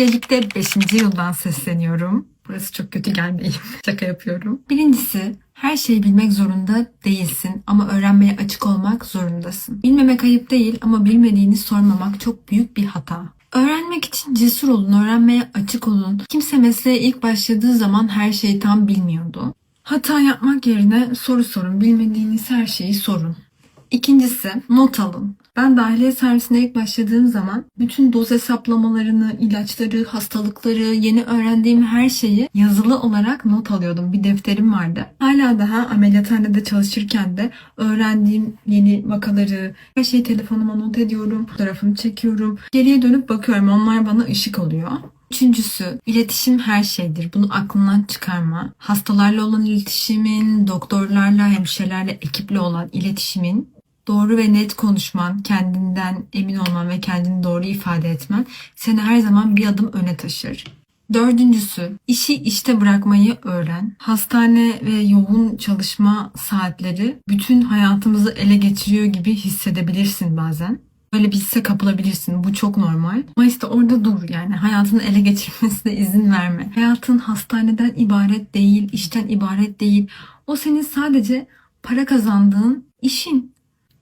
Hemşirelikte 5. yıldan sesleniyorum. Burası çok kötü gelmeyin. Şaka yapıyorum. Birincisi her şeyi bilmek zorunda değilsin ama öğrenmeye açık olmak zorundasın. Bilmemek ayıp değil ama bilmediğini sormamak çok büyük bir hata. Öğrenmek için cesur olun, öğrenmeye açık olun. Kimse mesleğe ilk başladığı zaman her şeyi tam bilmiyordu. Hata yapmak yerine soru sorun. Bilmediğiniz her şeyi sorun. İkincisi not alın. Ben dahiliye servisine ilk başladığım zaman bütün doz hesaplamalarını, ilaçları, hastalıkları, yeni öğrendiğim her şeyi yazılı olarak not alıyordum. Bir defterim vardı. Hala daha ameliyathanede çalışırken de öğrendiğim yeni vakaları, her şeyi telefonuma not ediyorum, fotoğrafını çekiyorum. Geriye dönüp bakıyorum. Onlar bana ışık oluyor. Üçüncüsü, iletişim her şeydir. Bunu aklından çıkarma. Hastalarla olan iletişimin, doktorlarla, hemşirelerle, ekiple olan iletişimin doğru ve net konuşman, kendinden emin olman ve kendini doğru ifade etmen seni her zaman bir adım öne taşır. Dördüncüsü, işi işte bırakmayı öğren. Hastane ve yoğun çalışma saatleri bütün hayatımızı ele geçiriyor gibi hissedebilirsin bazen. Böyle bir hisse kapılabilirsin. Bu çok normal. Ama işte orada dur yani. Hayatını ele geçirmesine izin verme. Hayatın hastaneden ibaret değil, işten ibaret değil. O senin sadece para kazandığın işin.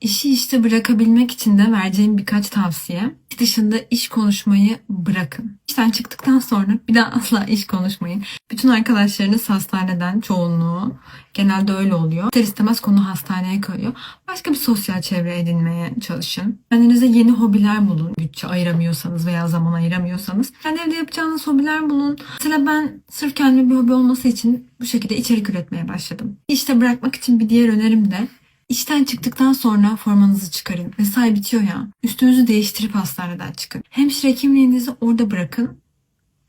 İşi işte bırakabilmek için de vereceğim birkaç tavsiye. İş dışında iş konuşmayı bırakın. İşten çıktıktan sonra bir daha asla iş konuşmayın. Bütün arkadaşlarınız hastaneden çoğunluğu genelde öyle oluyor. İster istemez konu hastaneye kayıyor. Başka bir sosyal çevre edinmeye çalışın. Kendinize yeni hobiler bulun. Bütçe ayıramıyorsanız veya zaman ayıramıyorsanız. Kendi evde yapacağınız hobiler bulun. Mesela ben sırf kendime bir hobi olması için bu şekilde içerik üretmeye başladım. İşte bırakmak için bir diğer önerim de İşten çıktıktan sonra formanızı çıkarın. Mesai bitiyor ya. Üstünüzü değiştirip hastaneden çıkın. Hemşire kimliğinizi orada bırakın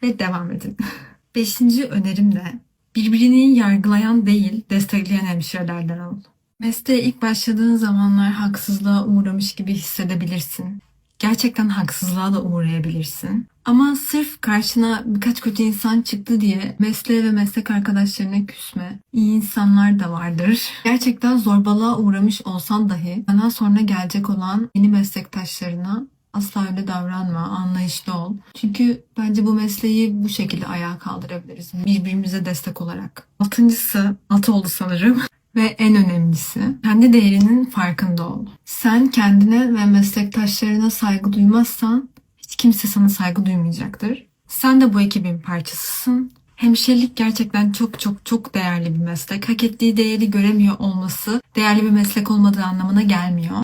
ve devam edin. Beşinci önerim de birbirini yargılayan değil, destekleyen hemşirelerden ol. Mesleğe ilk başladığın zamanlar haksızlığa uğramış gibi hissedebilirsin. Gerçekten haksızlığa da uğrayabilirsin. Ama sırf karşına birkaç kötü insan çıktı diye mesleğe ve meslek arkadaşlarına küsme. İyi insanlar da vardır. Gerçekten zorbalığa uğramış olsan dahi bana sonra gelecek olan yeni meslektaşlarına asla öyle davranma, anlayışlı ol. Çünkü bence bu mesleği bu şekilde ayağa kaldırabiliriz. Birbirimize destek olarak. Altıncısı, altı oldu sanırım. Ve en önemlisi kendi değerinin farkında ol. Sen kendine ve meslektaşlarına saygı duymazsan kimse sana saygı duymayacaktır. Sen de bu ekibin parçasısın. Hemşirelik gerçekten çok çok çok değerli bir meslek. Hak ettiği değeri göremiyor olması değerli bir meslek olmadığı anlamına gelmiyor.